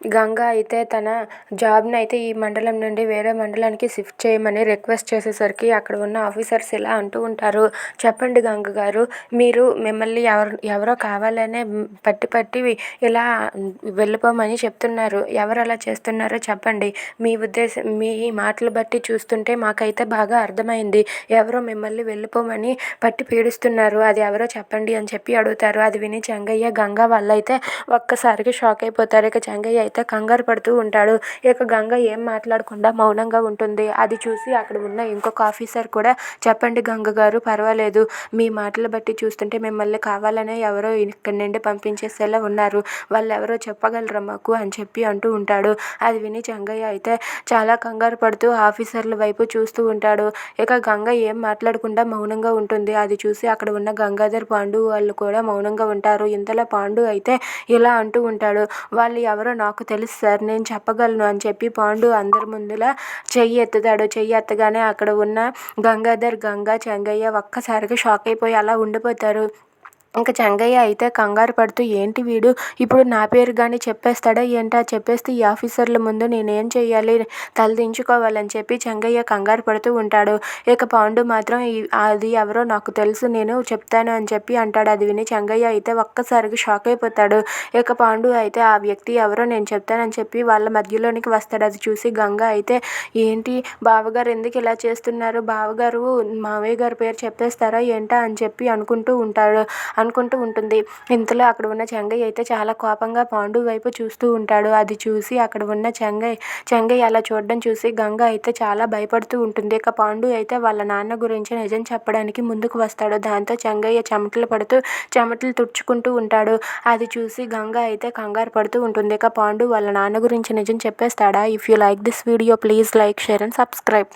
గంగ అయితే తన జాబ్ని అయితే ఈ మండలం నుండి వేరే మండలానికి షిఫ్ట్ చేయమని రిక్వెస్ట్ చేసేసరికి అక్కడ ఉన్న ఆఫీసర్స్ ఇలా అంటూ ఉంటారు. చెప్పండి గంగ గారు మీరు మిమ్మల్ని ఎవరు ఎవరో కావాలనే పట్టి పట్టి ఇలా వెళ్ళిపోమని చెప్తున్నారు. ఎవరు అలా చేస్తున్నారో చెప్పండి. మీ ఉద్దేశం మీ మాటలు బట్టి చూస్తుంటే మాకైతే బాగా అర్థమైంది. ఎవరో మిమ్మల్ని వెళ్ళిపోమని పట్టి పీడిస్తున్నారు. అది ఎవరో చెప్పండి అని చెప్పి అడుగుతారు. అది విని చెంగయ్య గంగ వాళ్ళైతే ఒక్కసారిగా షాక్ అయిపోతారు. ఇక చెంగయ్య అయితే కంగారు పడుతూ ఉంటాడు. ఇక గంగ ఏం మాట్లాడకుండా మౌనంగా ఉంటుంది. అది చూసి అక్కడ ఉన్న ఇంకొక ఆఫీసర్ కూడా చెప్పండి గంగ గారు పర్వాలేదు. మీ మాటలు బట్టి చూస్తుంటే మిమ్మల్ని కావాలనే ఎవరో ఇక్కడి నుండి పంపించేసేలా ఉన్నారు. వాళ్ళు ఎవరో చెప్పగలరా మాకు? అని చెప్పి అంటూ ఉంటాడు. అది విని చంగయ్య అయితే చాలా కంగారు పడుతూ ఆఫీసర్ల వైపు చూస్తూ ఉంటాడు. ఇక గంగ ఏం మాట్లాడకుండా మౌనంగా ఉంటుంది. అది చూసి అక్కడ ఉన్న గంగాధర్ పాండు వాళ్ళు కూడా మౌనంగా ఉంటారు. ఇంతలో పాండు అయితే ఇలా అంటూ ఉంటాడు. వాళ్ళు ఎవరో నాకు నాకు తెలుసు సార్ నేను చెప్పగలను అని చెప్పి పాండు అందరి ముందులా చెయ్యి ఎత్తుతాడు. చెయ్యి ఎత్తగానే అక్కడ ఉన్న గంగాధర్ గంగా చెంగయ్య ఒక్కసారిగా షాక్ అయిపోయి అలా ఉండిపోతారు. ఇంకా చెంగయ్య అయితే కంగారు పడుతూ ఏంటి వీడు? ఇప్పుడు నా పేరు కానీ చెప్పేస్తాడా ఏంటా? చెప్పేస్తే ఈ ఆఫీసర్ల ముందు నేనేం చేయాలి తలదించుకోవాలని చెప్పి చెంగయ్య కంగారు పడుతూ ఉంటాడు. ఇక పాండు మాత్రం అది ఎవరో నాకు తెలుసు నేను చెప్తాను అని చెప్పి అంటాడు. అది విని చెంగయ్య అయితే ఒక్కసారిగా షాక్ అయిపోతాడు. ఇక పాండు అయితే ఆ వ్యక్తి ఎవరో నేను చెప్తానని చెప్పి వాళ్ళ మధ్యలోనికి వస్తాడు. అది చూసి గంగ అయితే ఏంటి? బావగారు ఎందుకు ఇలా చేస్తున్నారు? బావగారు మావయ్య గారి పేరు చెప్పేస్తారా ఏంటా? అని చెప్పి అనుకుంటూ ఉంటాడు. అనుకుంటూ ఉంటుంది. ఇంతలో అక్కడ ఉన్న చెంగయ్య అయితే చాలా కోపంగా పాండు వైపు చూస్తూ ఉంటాడు. అది చూసి అక్కడ ఉన్న చెంగయ్య చెంగయ్య అలా చూడడం చూసి గంగ అయితే చాలా భయపడుతూ ఉంటుంది. ఇక పాండు అయితే వాళ్ళ నాన్న గురించి నిజం చెప్పడానికి ముందుకు వస్తాడు. దాంతో చెంగయ్య చెమటలు పడుతూ చెమటలు తుడుచుకుంటూ ఉంటాడు. అది చూసి గంగ అయితే కంగారు పడుతూ ఉంటుంది. ఇక పాండు వాళ్ళ నాన్న గురించి నిజం చెప్పేస్తాడా? If you like this video please like share and subscribe